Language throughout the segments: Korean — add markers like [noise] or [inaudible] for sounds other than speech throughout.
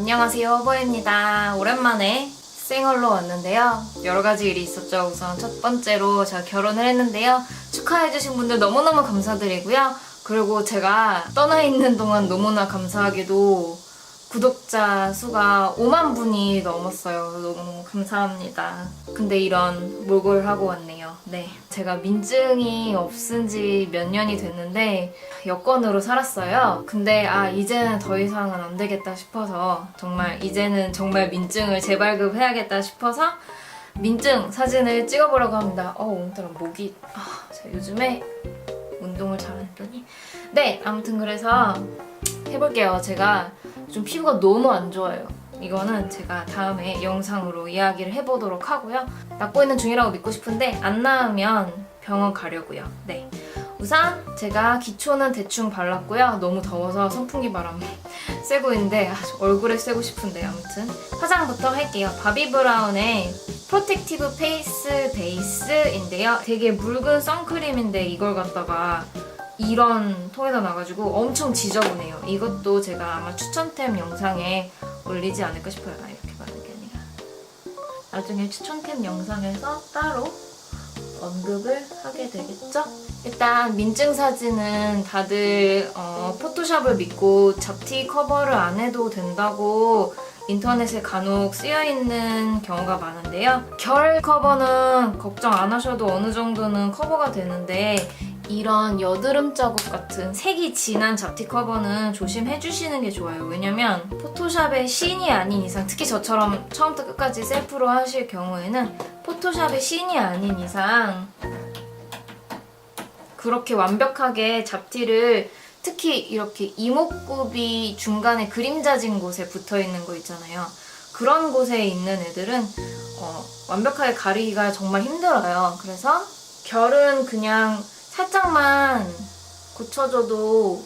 안녕하세요, 허버입니다. 오랜만에 생얼로 왔는데요. 여러 가지 일이 있었죠. 우선 첫 번째로 제가 결혼을 했는데요. 축하해주신 분들 너무너무 감사드리고요. 그리고 제가 떠나 있는 동안 너무나 감사하게도 구독자 수가 5만 분이 넘었어요. 너무너무 감사합니다. 근데 이런 몰골 하고 왔네요. 네. 제가 민증이 없은 지 몇 년이 됐는데 여권으로 살았어요. 근데 아, 이제는 더 이상은 안 되겠다 싶어서 정말 이제는 정말 민증을 재발급해야겠다 싶어서 민증 사진을 찍어보려고 합니다. 어, 오늘따라 목이 아, 제가 요즘에 운동을 잘 안 했더니 네, 아무튼 그래서 해볼게요. 제가 좀 피부가 너무 안 좋아요. 이거는 제가 다음에 영상으로 이야기를 해보도록 하고요. 낫고 있는 중이라고 믿고 싶은데 안 나으면 병원 가려고요. 네. 우선 제가 기초는 대충 발랐고요. 너무 더워서 선풍기 바람 쐬고 있는데 아, 얼굴에 쐬고 싶은데 아무튼 화장부터 할게요. 바비 브라운의 프로텍티브 페이스 베이스인데요. 되게 묽은 선크림인데 이걸 갖다가 이런 통에다 놔가지고 엄청 지저분해요. 이것도 제가 아마 추천템 영상에 올리지 않을까 싶어요. 아, 이렇게 바르는 게 아니라. 나중에 추천템 영상에서 따로 언급을 하게 되겠죠? 일단 민증 사진은 다들 어, 포토샵을 믿고 잡티 커버를 안 해도 된다고 인터넷에 간혹 쓰여 있는 경우가 많은데요. 결 커버는 걱정 안 하셔도 어느 정도는 커버가 되는데 이런 여드름 자국 같은 색이 진한 잡티 커버는 조심해 주시는 게 좋아요. 왜냐면 포토샵의 신이 아닌 이상 특히 저처럼 처음부터 끝까지 셀프로 하실 경우에는 포토샵의 신이 아닌 이상 그렇게 완벽하게 잡티를 특히 이렇게 이목구비 중간에 그림자진 곳에 붙어 있는 거 있잖아요. 그런 곳에 있는 애들은 어, 완벽하게 가리기가 정말 힘들어요. 그래서 결은 그냥 살짝만 고쳐줘도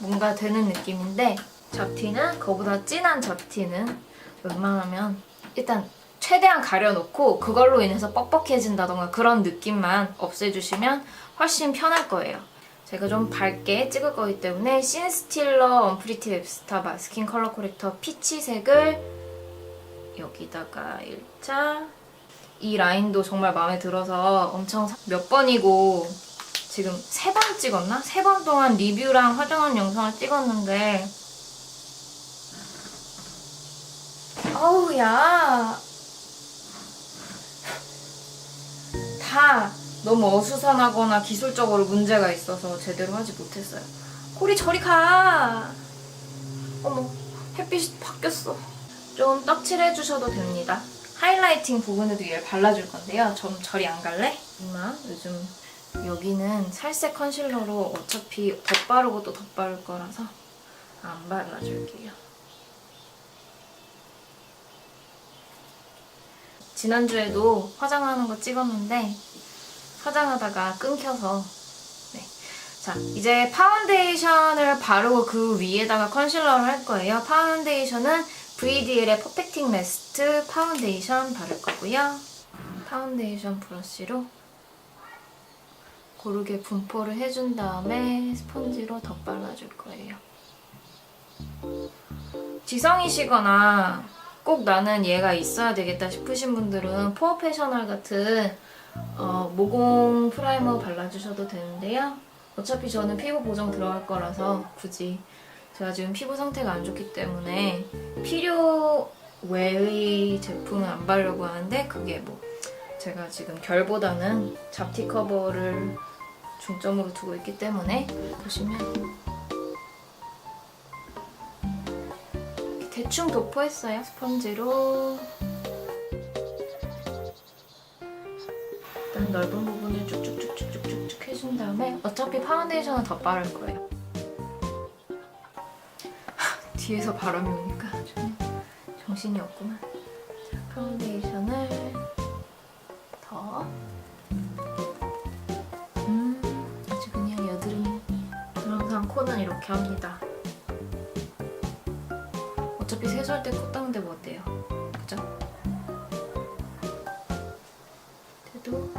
뭔가 되는 느낌인데 잡티는 그거보다 진한 잡티는 웬만하면 일단 최대한 가려놓고 그걸로 인해서 뻑뻑해진다던가 그런 느낌만 없애주시면 훨씬 편할 거예요. 제가 좀 밝게 찍을 거기 때문에 신스틸러 언프리티 웹스타 마스킹 컬러 코렉터 피치색을 여기다가 1차 이 라인도 정말 마음에 들어서 엄청 사- 몇 번이고 지금 세 번 찍었나? 세 번 동안 리뷰랑 화장한 영상을 찍었는데 어우 야 다 너무 어수선하거나 기술적으로 문제가 있어서 제대로 하지 못했어요. 코리 저리 가. 어머 햇빛이 바뀌었어. 좀 떡칠해 주셔도 됩니다. 하이라이팅 부분에도 얘를 발라줄 건데요. 좀 저리 안 갈래? 엄마 요즘 여기는 살색 컨실러로 어차피 덧바르고 또 덧바를 거라서 안 발라줄게요. 지난주에도 화장하는 거 찍었는데 화장하다가 끊겨서 네. 자 이제 파운데이션을 바르고 그 위에다가 컨실러를 할 거예요. 파운데이션은 VDL의 퍼펙팅 레스트 파운데이션 바를 거고요. 파운데이션 브러쉬로 고르게 분포를 해준 다음에 스펀지로 덧발라줄 거예요. 지성이시거나 꼭 나는 얘가 있어야 되겠다 싶으신 분들은 포어 패셔널 같은 어, 모공 프라이머 발라주셔도 되는데요. 어차피 저는 피부 보정 들어갈 거라서 굳이 제가 지금 피부 상태가 안 좋기 때문에 필요 외의 제품은 안 바르려고 하는데 그게 뭐 제가 지금 결보다는 잡티 커버를 중점으로 두고 있기 때문에 보시면 대충 도포했어요 스펀지로. 일단 넓은 부분을 쭉쭉쭉쭉쭉쭉 해준 다음에 어차피 파운데이션은 더 바를 거예요 뒤에서 바람이 오니까 좀 정신이 없구만 자, 파운데이션을 더 음, 아주 그냥 여드름 항상 코는 이렇게 합니다 어차피 세수할 때 코 닦는데 뭐 어때요? 그죠? 그래도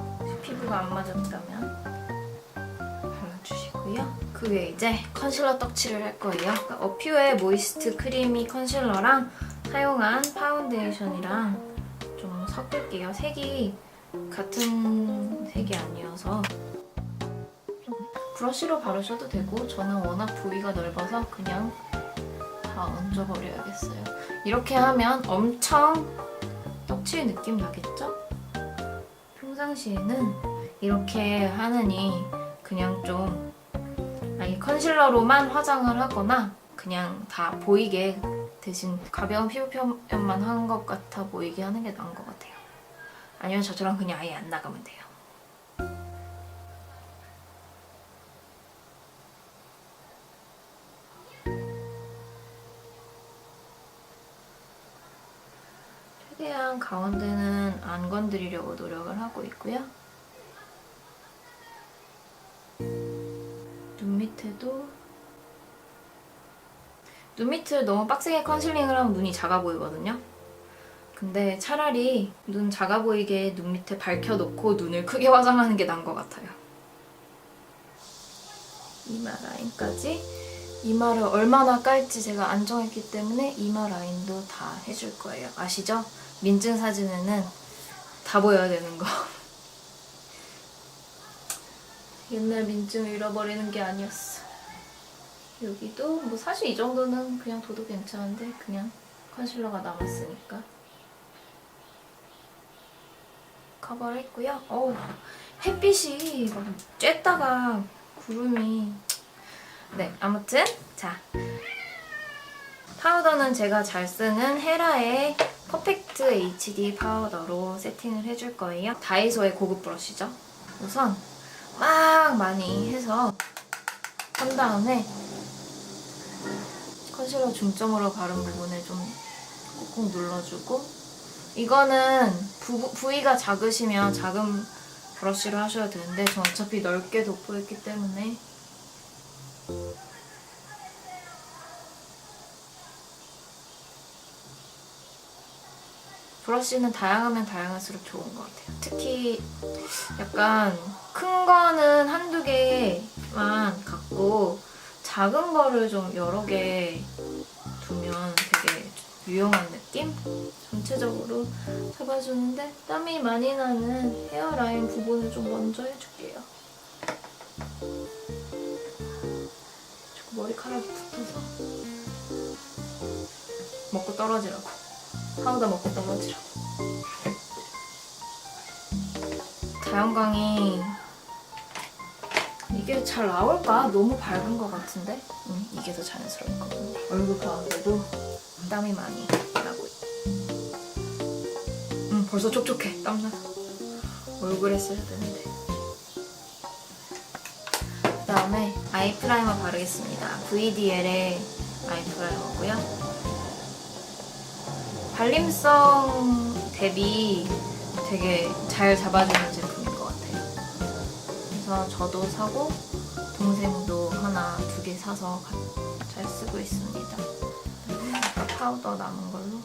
피부가 안 맞았다면. 그그 위에 이제 컨실러 떡칠을 할 거예요. 그러니까 어퓨의 모이스트 크리미 컨실러랑 사용한 파운데이션이랑 좀 섞을게요. 색이 같은 색이 아니어서 좀 브러쉬로 바르셔도 되고 저는 워낙 부위가 넓어서 그냥 다 얹어버려야겠어요. 이렇게 하면 엄청 떡칠 느낌 나겠죠? 평상시에는 이렇게 하느니 그냥 좀 컨실러로만 화장을 하거나 그냥 다 보이게 대신 가벼운 피부 표현만 한 것 같아 보이게 하는 게 나은 것 같아요. 아니면 저처럼 그냥 아예 안 나가면 돼요. 최대한 가운데는 안 건드리려고 노력을 하고 있고요. 밑에도 눈 밑을 너무 빡세게 컨실링을 하면 눈이 작아 보이거든요. 근데 차라리 눈 작아 보이게 눈 밑에 밝혀놓고 눈을 크게 화장하는 게 나은 것 같아요. 이마 라인까지 이마를 얼마나 깔지 제가 안 정했기 때문에 이마 라인도 다 해줄 거예요. 아시죠? 민증 사진에는 다 보여야 되는 거. 옛날 민증을 잃어버리는 게 아니었어. 여기도 뭐 사실 이 정도는 그냥 둬도 괜찮은데 그냥 컨실러가 남았으니까 커버를 했고요. 어우 햇빛이 막 쬐다가 구름이 네 아무튼 자 파우더는 제가 잘 쓰는 헤라의 퍼펙트 HD 파우더로 세팅을 해줄 거예요. 다이소의 고급 브러쉬죠. 우선 막 많이 해서 한 다음에 컨실러 중점으로 바른 부분에 좀 꾹꾹 눌러주고 이거는 부, 부위가 작으시면 작은 브러쉬로 하셔야 되는데 전 어차피 넓게 돋보였기 때문에 브러쉬는 다양하면 다양할수록 좋은 것 같아요. 특히 약간 큰 거는 한두 개만 갖고 작은 거를 좀 여러 개 두면 되게 유용한 느낌? 전체적으로 잡아주는데 땀이 많이 나는 헤어라인 부분을 좀 먼저 해줄게요. 머리카락이 붙어서 먹고 떨어지라고. 파우더 먹고 떨어지라고. 자연광이 이게 잘 나올까? 너무 밝은 것 같은데? 음, 이게 더 자연스러울 것 같은데. 얼굴 가운데도 땀이 많이 나고 있 음, 벌써 촉촉해. 땀나서. 얼굴에 써야 되는데. 그 다음에 아이 프라이머 바르겠습니다. VDL의 아이 프라이머고요. 발림성 대비 되게 잘 잡아주는 제품인 것 같아요. 그래서 저도 사고 동생도 하나 두 개 사서 가- 잘 쓰고 있습니다. 파우더 남은 걸로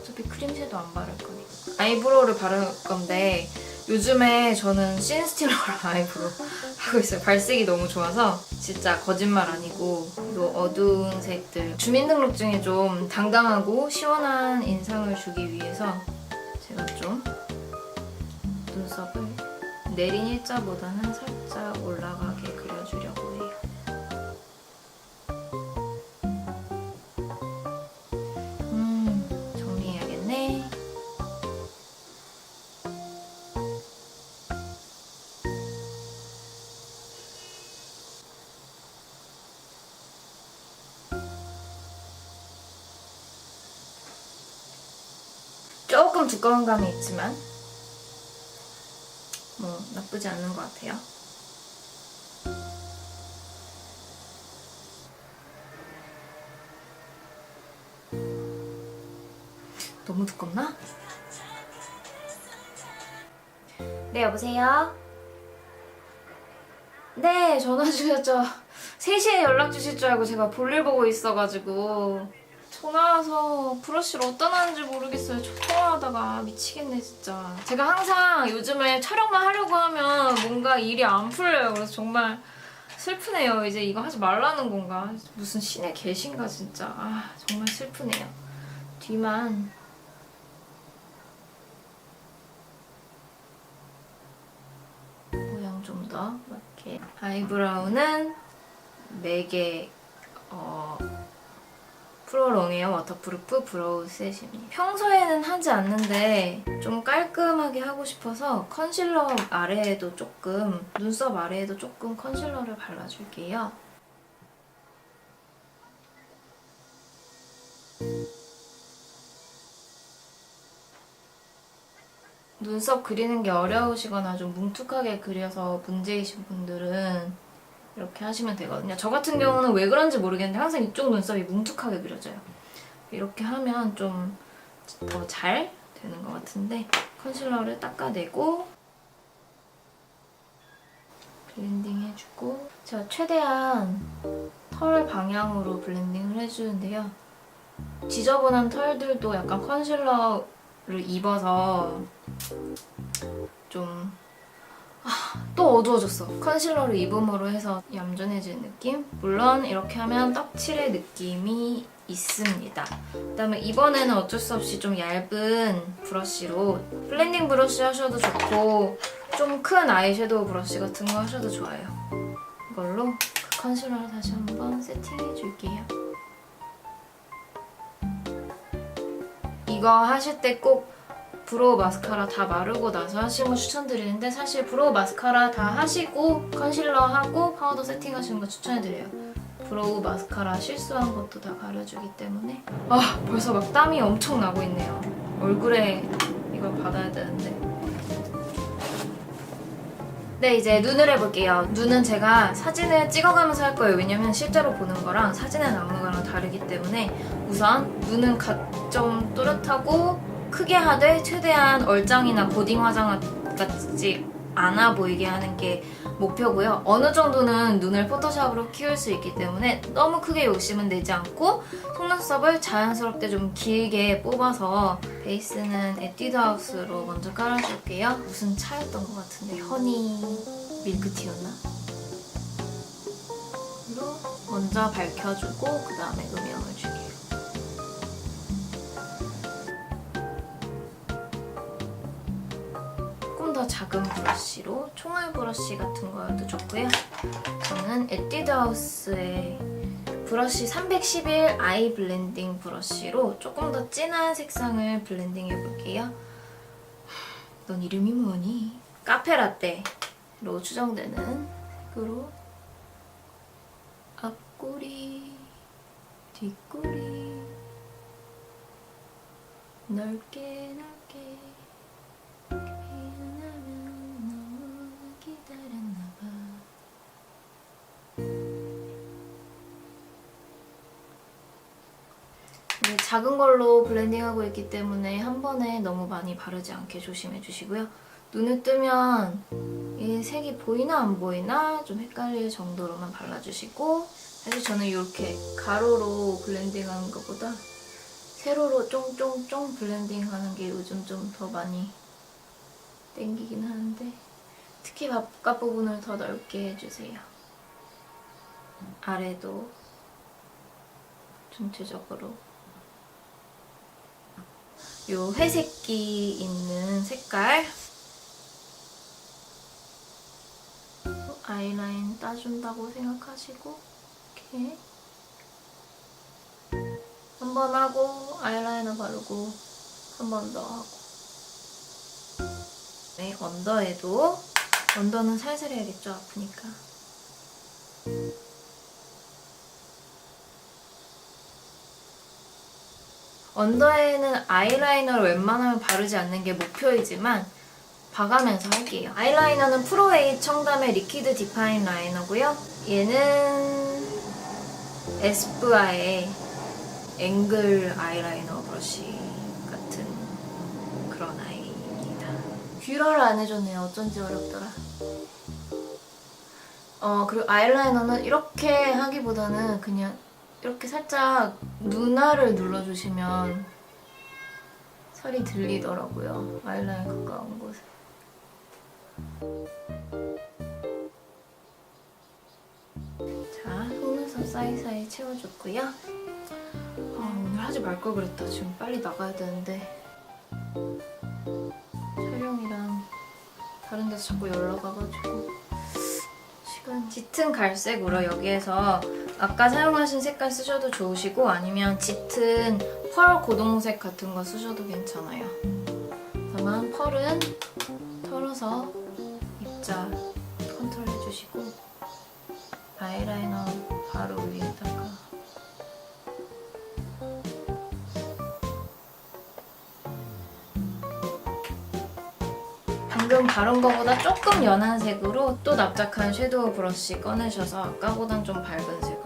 어차피 크림새도 안 바를 거니까 아이브로우를 바를 건데 요즘에 저는 신스틸러랑 아이브로우 하고 있어요. 발색이 너무 좋아서 진짜 거짓말 아니고 이 어두운 색들 주민등록증에 좀 당당하고 시원한 인상을 주기 위해서 제가 좀 눈썹을 내린 일자보다는 살짝 올라가 두꺼운 감이 있지만 뭐 나쁘지 않은 것 같아요. 너무 두껍나? 네, 여보세요? 네, 전화 주셨죠. 3시에 [laughs] 연락 주실 줄 알고 제가 볼일 보고 있어가지고. 전화 와서 브러쉬를 어디다 놨는지 모르겠어요. 저 통화하다가 미치겠네 진짜. 제가 항상 요즘에 촬영만 하려고 하면 뭔가 일이 안 풀려요. 그래서 정말 슬프네요. 이제 이거 하지 말라는 건가? 무슨 신의 계신가 진짜. 아 정말 슬프네요. 뒤만 모양 좀더 맞게 아이브라우는 4개 어, 프로롱에어 워터프루프 브로우 셋입니다. 평소에는 하지 않는데 좀 깔끔하게 하고 싶어서 컨실러 아래에도 조금 눈썹 아래에도 조금 컨실러를 발라줄게요. 눈썹 그리는 게 어려우시거나 좀 뭉툭하게 그려서 문제이신 분들은 이렇게 하시면 되거든요. 저 같은 경우는 왜 그런지 모르겠는데 항상 이쪽 눈썹이 뭉툭하게 그려져요. 이렇게 하면 좀 더 잘 되는 것 같은데 컨실러를 닦아내고 블렌딩 해주고 제가 최대한 털 방향으로 블렌딩을 해주는데요. 지저분한 털들도 약간 컨실러를 입어서 좀 또 어두워졌어. 컨실러를 입음으로 해서 얌전해지는 느낌? 물론 이렇게 하면 떡칠의 느낌이 있습니다. 그다음에 이번에는 어쩔 수 없이 좀 얇은 브러쉬로 블렌딩 브러쉬 하셔도 좋고 좀 큰 아이섀도우 브러쉬 같은 거 하셔도 좋아요. 이걸로 그 컨실러를 다시 한번 세팅해 줄게요. 이거 하실 때꼭 브로우 마스카라 다 마르고 나서 하시는 거 추천드리는데 사실 브로우 마스카라 다 하시고 컨실러 하고 파우더 세팅하시는 거 추천해드려요. 브로우 마스카라 실수한 것도 다 가려주기 때문에 아 벌써 막 땀이 엄청 나고 있네요. 얼굴에 이걸 받아야 되는데 네 이제 눈을 해볼게요. 눈은 제가 사진을 찍어가면서 할 거예요. 왜냐면 실제로 보는 거랑 사진에 나오는 거랑 다르기 때문에 우선 눈은 가- 좀 또렷하고 크게 하되 최대한 얼짱이나 고딩 화장 같지 않아 보이게 하는 게 목표고요. 어느 정도는 눈을 포토샵으로 키울 수 있기 때문에 너무 크게 욕심은 내지 않고 속눈썹을 자연스럽게 좀 길게 뽑아서 베이스는 에뛰드 하우스로 먼저 깔아줄게요. 무슨 차였던 것 같은데 허니 밀크티였나? 로 먼저 밝혀주고 그 다음에 음영을 줄게 더 작은 브러쉬로 총알 브러쉬 같은 거여도 좋고요. 저는 에뛰드 하우스의 브러쉬 311 아이 블렌딩 브러쉬로 조금 더 진한 색상을 블렌딩 해볼게요. 넌 이름이 뭐니? 카페라떼로 추정되는 색으로 앞꼬리, 뒷꼬리 넓게 넓게 작은 걸로 블렌딩하고 있기 때문에 한 번에 너무 많이 바르지 않게 조심해 주시고요. 눈을 뜨면 이 색이 보이나 안 보이나 좀 헷갈릴 정도로만 발라주시고 사실 저는 이렇게 가로로 블렌딩하는 것보다 세로로 쫑쫑쫑 블렌딩하는 게 요즘 좀 더 많이 땡기긴 하는데 특히 바깥 부분을 더 넓게 해주세요. 아래도 전체적으로 요 회색기 있는 색깔. 아이라인 따준다고 생각하시고 이렇게. 한 번 하고 아이라이너 바르고 한 번 더 하고. 네, 언더에도 언더는 살살 해야겠죠 아프니까 언더에는 아이라이너를 웬만하면 바르지 않는 게 목표이지만 봐가면서 할게요. 아이라이너는 프로에이 청담의 리퀴드 디파인 라이너고요. 얘는 에스쁘아의 앵글 아이라이너 브러쉬 같은 그런 아이입니다. 뷰러를 안 해줬네요. 어쩐지 어렵더라. 어 그리고 아이라이너는 이렇게 하기보다는 그냥 이렇게 살짝 눈알을 눌러주시면 살이 들리더라고요. 아이라인 가까운 곳에. 자, 속눈썹 사이사이 채워줬고요. 아, 오늘 하지 말 걸 그랬다. 지금 빨리 나가야 되는데 촬영이랑 다른 데서 자꾸 연락 와가지고 시간 짙은 갈색으로 여기에서 아까 사용하신 색깔 쓰셔도 좋으시고 아니면 짙은 펄 고동색 같은 거 쓰셔도 괜찮아요. 다만 펄은 털어서 입자 컨트롤 해주시고 아이라이너 바로 위에다가 방금 바른 거보다 조금 연한 색으로 또 납작한 섀도우 브러쉬 꺼내셔서 아까보단 좀 밝은 아까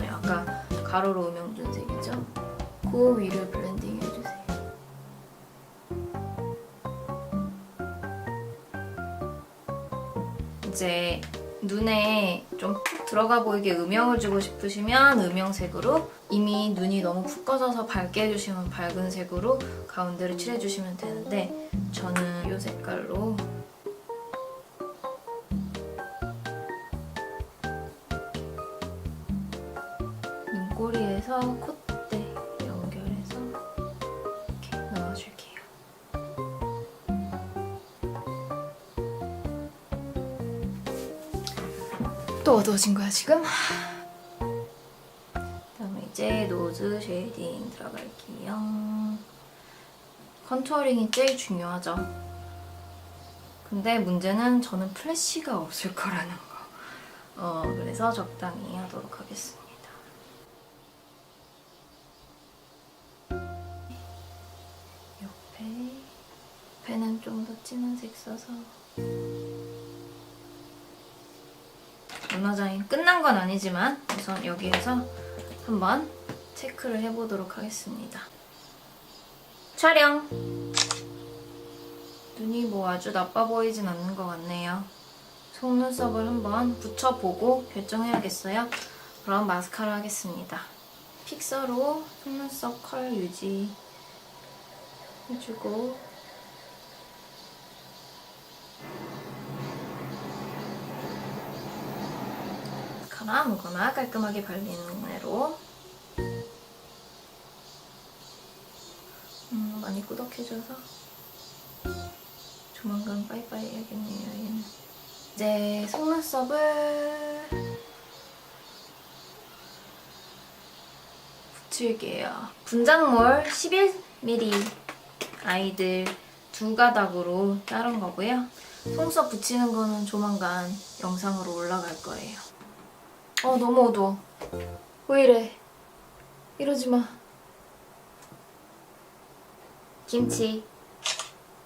가로로 음영 준 색이죠? 그 위를 블렌딩 해주세요. 이제 눈에 좀 푹 들어가 보이게 음영을 주고 싶으시면 음영색으로 이미 눈이 너무 푹 꺼져서 밝게 해주시면 밝은 색으로 가운데를 칠해주시면 되는데 저는 이 색깔로 눈꼬리에서 콧대 연결해서 이렇게 넣어줄게요. 또 어두워진 거야 지금? 그다음에 이제 노즈 쉐이딩 들어갈게요. 컨투어링이 제일 중요하죠. 근데 문제는 저는 플래시가 없을 거라는 거. 어, 그래서 적당히 하도록 하겠습니다. 좀 더 진한 색 써서 얼마장이 끝난 건 아니지만 우선 여기에서 한번 체크를 해보도록 하겠습니다. 촬영! 눈이 뭐 아주 나빠 보이진 않는 것 같네요. 속눈썹을 한번 붙여보고 결정해야겠어요. 그럼 마스카라 하겠습니다. 픽서로 속눈썹 컬 유지 해주고 마스카라 아무거나 깔끔하게 발리는 애로. 음, 많이 꾸덕해져서. 조만간 빠이빠이 해야겠네요 얘는. 이제 속눈썹을 붙일게요. 분장몰 11mm 아이들 두 가닥으로 자른 거고요 속눈썹 붙이는 거는 조만간 영상으로 올라갈 거예요 어 너무 어두워 왜 이래 이러지 마 김치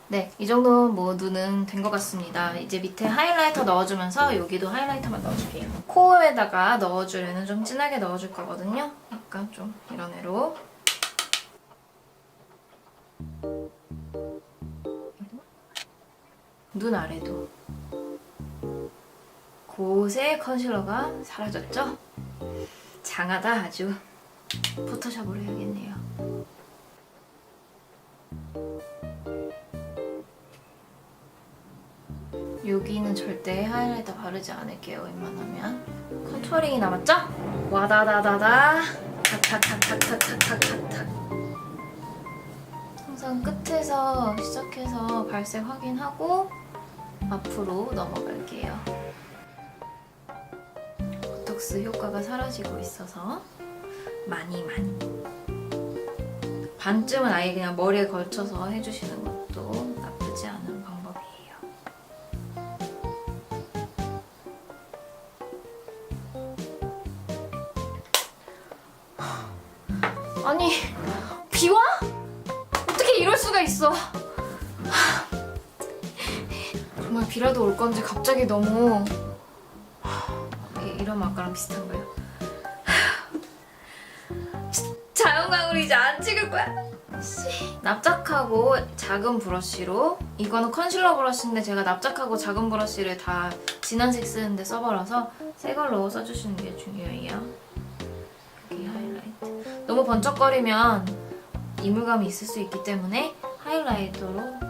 네, 이 정도면 뭐 눈은 된 것 같습니다. 이제 밑에 하이라이터 넣어주면서 여기도 하이라이터만 넣어줄게요. 코에다가 넣어줄 애는 좀 진하게 넣어줄 거거든요. 약간 좀 이런 애로. 눈 아래도. 곳에 컨실러가 사라졌죠? 장하다 아주. 포토샵으로 해야겠네요. 여기는 절대 하이라이터 바르지 않을게요. 웬만하면 컨투어링이 남았죠? 와다다다다 탁탁탁탁탁탁탁탁 항상 끝에서 시작해서 발색 확인하고 앞으로 넘어갈게요. 보톡스 효과가 사라지고 있어서 많이 많이 반쯤은 아예 그냥 머리에 걸쳐서 해주시는 것도 올 건지 갑자기 너무 이- 이러면 아까랑 비슷한 거예요. [sighs] 자연광으로 이제 안 찍을 거야. 씨. 납작하고 작은 브러쉬로 이거는 컨실러 브러쉬인데 제가 납작하고 작은 브러쉬를 다 진한 색 쓰는데 써버려서 새 걸로 써주시는 게 중요해요. 여기 하이라이트. 너무 번쩍거리면 이물감이 있을 수 있기 때문에 하이라이터로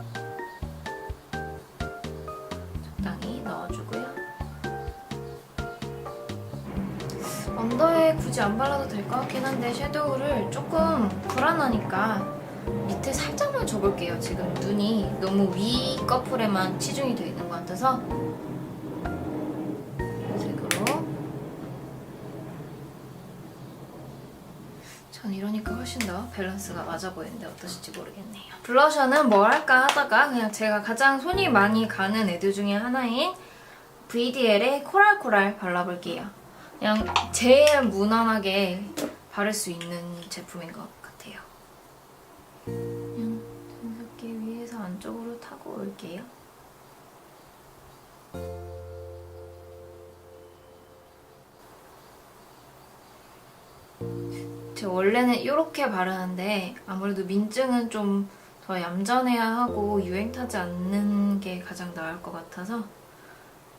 언더에 굳이 안 발라도 될 것 같긴 한데 섀도우를 조금 불안하니까 밑에 살짝만 줘볼게요. 지금 눈이 너무 위 커플에만 치중이 되어 있는 것 같아서 이 색으로 전 이러니까 훨씬 더 밸런스가 맞아 보이는데 어떠실지 모르겠네요. 블러셔는 뭘 할까 하다가 그냥 제가 가장 손이 많이 가는 애들 중에 하나인 VDL의 코랄코랄 발라볼게요. 그냥 제일 무난하게 바를 수 있는 제품인 것 같아요. 그냥 자연스럽게 위에서 안쪽으로 타고 올게요. 제가 원래는 이렇게 바르는데 아무래도 민증은 좀 더 얌전해야 하고 유행 타지 않는 게 가장 나을 것 같아서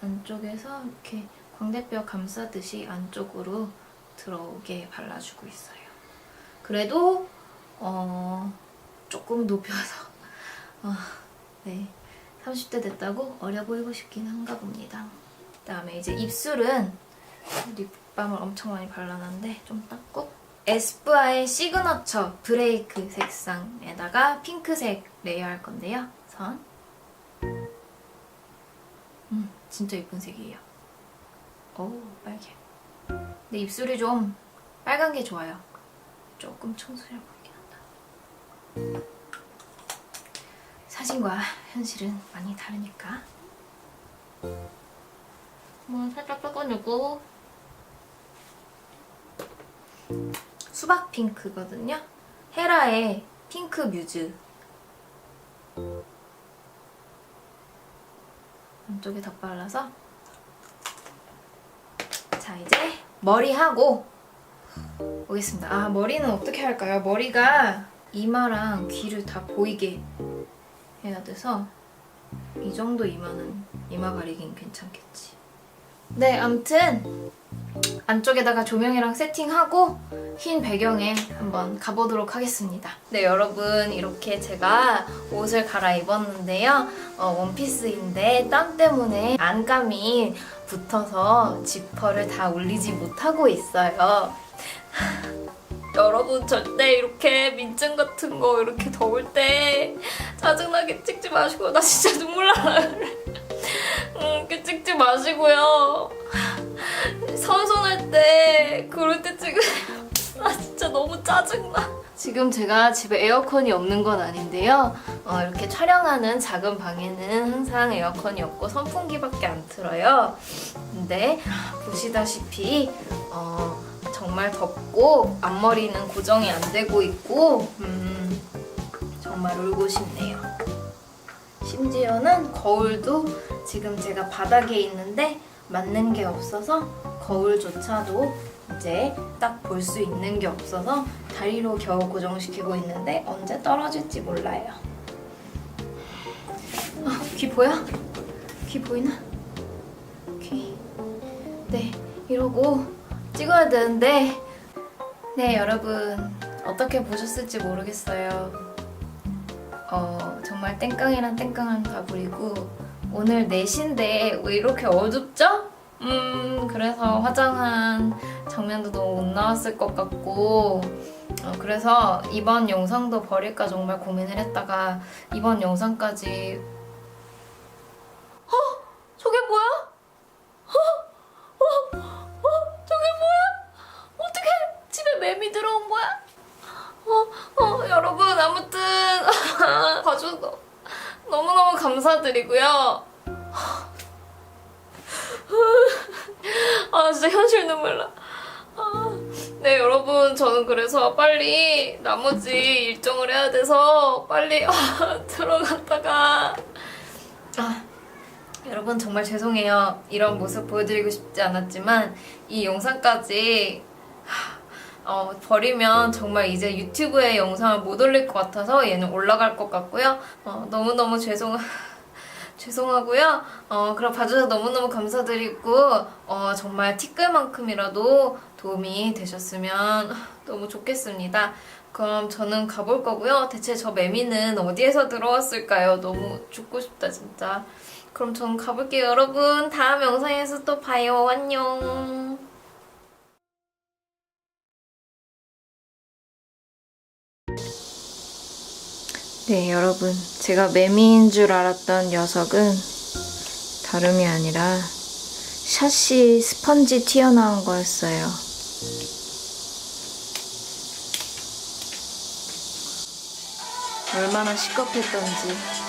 안쪽에서 이렇게 광대뼈 감싸듯이 안쪽으로 들어오게 발라주고 있어요. 그래도 어, 조금 높여서 어, 네 30대 됐다고 어려 보이고 싶긴 한가 봅니다. 그다음에 이제 입술은 립밤을 엄청 많이 발라놨는데 좀 닦고 에스쁘아의 시그너처 브레이크 색상에다가 핑크색 레이어할 건데요. 선. 음, 진짜 예쁜 색이에요. 오, 빨개. 근데 입술이 좀 빨간 게 좋아요. 조금 청소해 보이긴 한다. 사진과 현실은 많이 다르니까. 뭐 살짝 닦아주고 수박 핑크거든요. 헤라의 핑크 뮤즈. 안쪽에 덧발라서 자 이제 머리하고 오겠습니다. 아 머리는 어떻게 할까요? 머리가 이마랑 귀를 다 보이게 해야 돼서 이 정도 이마는 이마 가리긴 괜찮겠지. 네, 암튼 안쪽에다가 조명이랑 세팅하고 흰 배경에 한번 가보도록 하겠습니다. 네, 여러분 이렇게 제가 옷을 갈아입었는데요. 어, 원피스인데 땀 때문에 안감이 붙어서 지퍼를 다 올리지 못하고 있어요. [laughs] 여러분 절대 이렇게 민증 같은 거 이렇게 더울 때 짜증나게 찍지 마시고 나 진짜 눈물 나요. [laughs] 음, 이렇게 찍지 마시고요. 선선할 때 그럴 때 찍으 아 [laughs] 진짜 너무 짜증나. 지금 제가 집에 에어컨이 없는 건 아닌데요. 어, 이렇게 촬영하는 작은 방에는 항상 에어컨이 없고 선풍기밖에 안 틀어요. 근데 보시다시피 어, 정말 덥고 앞머리는 고정이 안 되고 있고 음, 정말 울고 싶네요. 심지어는 거울도 지금 제가 바닥에 있는데 맞는 게 없어서 거울조차도 이제 딱 볼 수 있는 게 없어서 다리로 겨우 고정시키고 있는데 언제 떨어질지 몰라요. 아, 귀 보여? 귀 보이나? 귀. 네, 이러고 찍어야 되는데 네, 여러분 어떻게 보셨을지 모르겠어요. 어, 정말 땡깡이란 땡깡은 다 부리고 오늘 4시인데 왜 이렇게 어둡죠? 음, 그래서 화장한 장면도 너무 못 나왔을 것 같고 어, 그래서 이번 영상도 버릴까 정말 고민을 했다가 이번 영상까지 어? 저게 뭐야? 어? 어? 어? 저게 뭐야? 어떻게 집에 매미 들어온 거야? 어, 어, 여러분 아무튼 [laughs] 봐줘서 너무너무 감사드리고요. [laughs] [laughs] 아 진짜 현실 눈물 나. 아, 네 여러분 저는 그래서 빨리 나머지 일정을 해야 돼서 빨리 아, [laughs] 들어갔다가. 아 여러분 정말 죄송해요. 이런 모습 보여드리고 싶지 않았지만 이 영상까지 하, 어, 버리면 정말 이제 유튜브에 영상을 못 올릴 것 같아서 얘는 올라갈 것 같고요. 어, 너무너무 죄송 죄송하고요. 어, 그럼 봐주셔서 너무너무 감사드리고, 어, 정말 티끌만큼이라도 도움이 되셨으면 너무 좋겠습니다. 그럼 저는 가볼 거고요. 대체 저 매미는 어디에서 들어왔을까요? 너무 죽고 싶다, 진짜. 그럼 전 가볼게요, 여러분. 다음 영상에서 또 봐요. 안녕. 네, 여러분. 제가 매미인 줄 알았던 녀석은 다름이 아니라 샤시 스펀지 튀어나온 거였어요. 얼마나 시겁했던지.